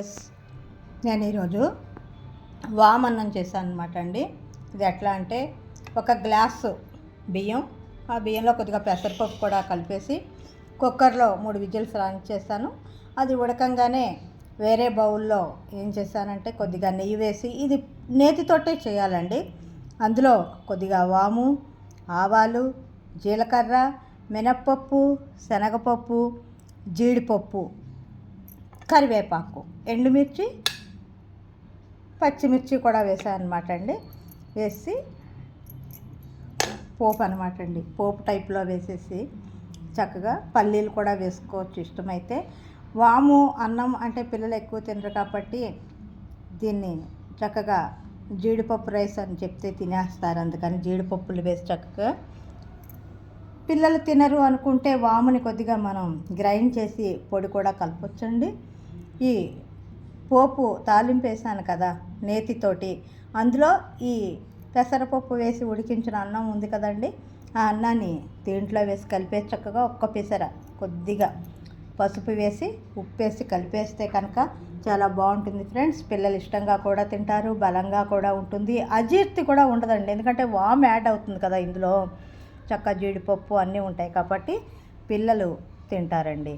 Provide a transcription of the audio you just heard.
Yes. నేను ఈరోజు వామన్నం చేశాను అనమాట అండి. ఇది ఎట్లా అంటే ఒక గ్లాసు బియ్యం ఆ బియ్యంలో కొద్దిగా పెసరపప్పు కూడా కలిపేసి కుక్కర్లో మూడు విజిల్స్ చేస్తాను అది ఉడకంగానే వేరే బౌల్లో ఏం చేశానంటే కొద్దిగా నెయ్యి వేసి ఇది నేతితోటే చేయాలండి. అందులో కొద్దిగా వాము ఆవాలు జీలకర్ర మినప్పప్పు శనగపప్పు జీడిపప్పు కరివేపాకు ఎండుమిర్చి పచ్చిమిర్చి కూడా వేసాను అనమాట అండి. వేసి పోపు అనమాట అండి. పోపు టైప్లో వేసేసి చక్కగా పల్లీలు కూడా వేసుకోవచ్చు ఇష్టమైతే. వాము అన్నం అంటే పిల్లలు ఎక్కువ తినరు కాబట్టి దీన్ని చక్కగా జీడిపప్పు రైస్ అని చెప్తే తినేస్తారు. అందుకని జీడిపప్పులు వేసి చక్కగా పిల్లలు తినరు అనుకుంటే వాముని కొద్దిగా మనం గ్రైండ్ చేసి పొడి కూడా కలపొచ్చండి. ఈ పోపు తాలింపేశాను కదా నేతితోటి. అందులో ఈ పెసరపప్పు వేసి ఉడికించిన అన్నం ఉంది కదండి. ఆ అన్నాన్ని దీంట్లో వేసి కలిపేసి చక్కగా ఒక్క పెసర కొద్దిగా పసుపు వేసి ఉప్పు వేసి కలిపేస్తే కనుక చాలా బాగుంటుంది ఫ్రెండ్స్. పిల్లలు ఇష్టంగా కూడా తింటారు బలంగా కూడా ఉంటుంది. అజీర్తి కూడా ఉండదండి. ఎందుకంటే వామ్ యాడ్ అవుతుంది కదా ఇందులో. చక్క జీడిపప్పు అన్నీ ఉంటాయి కాబట్టి పిల్లలు తింటారండి.